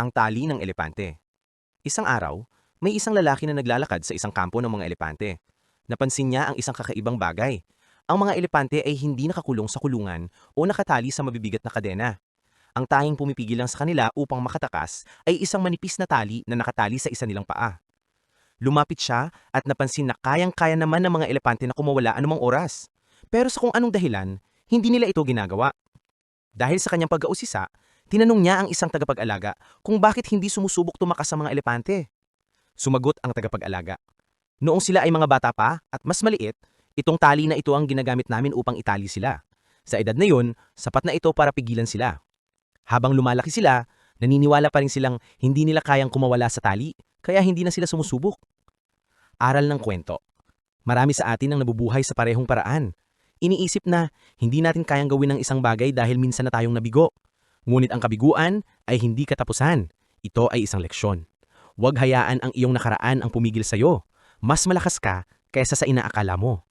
Ang tali ng elepante. Isang araw, may isang lalaki na naglalakad sa isang kampo ng mga elepante. Napansin niya ang isang kakaibang bagay. Ang mga elepante ay hindi nakakulong sa kulungan o nakatali sa mabibigat na kadena. Ang tanging pumipigil lang sa kanila upang makatakas ay isang manipis na tali na nakatali sa isa nilang paa. Lumapit siya at napansin na kayang-kaya naman ng mga elepante na kumawala anumang oras. Pero sa kung anong dahilan, hindi nila ito ginagawa. Dahil sa kanyang pag-ausisa, tinanong niya ang isang tagapag-alaga kung bakit hindi sumusubok tumakas sa mga elepante. Sumagot ang tagapag-alaga. Noong sila ay mga bata pa at mas maliit, itong tali na ito ang ginagamit namin upang itali sila. Sa edad na yun, sapat na ito para pigilan sila. Habang lumalaki sila, naniniwala pa rin silang hindi nila kayang kumawala sa tali, kaya hindi na sila sumusubok. Aral ng kwento. Marami sa atin ang nabubuhay sa parehong paraan. Iniisip na hindi natin kayang gawin ang isang bagay dahil minsan na tayong nabigo. Ngunit ang kabiguan ay hindi katapusan. Ito ay isang leksyon. Huwag hayaan ang iyong nakaraan ang pumigil sa'yo. Mas malakas ka kaysa sa inaakala mo.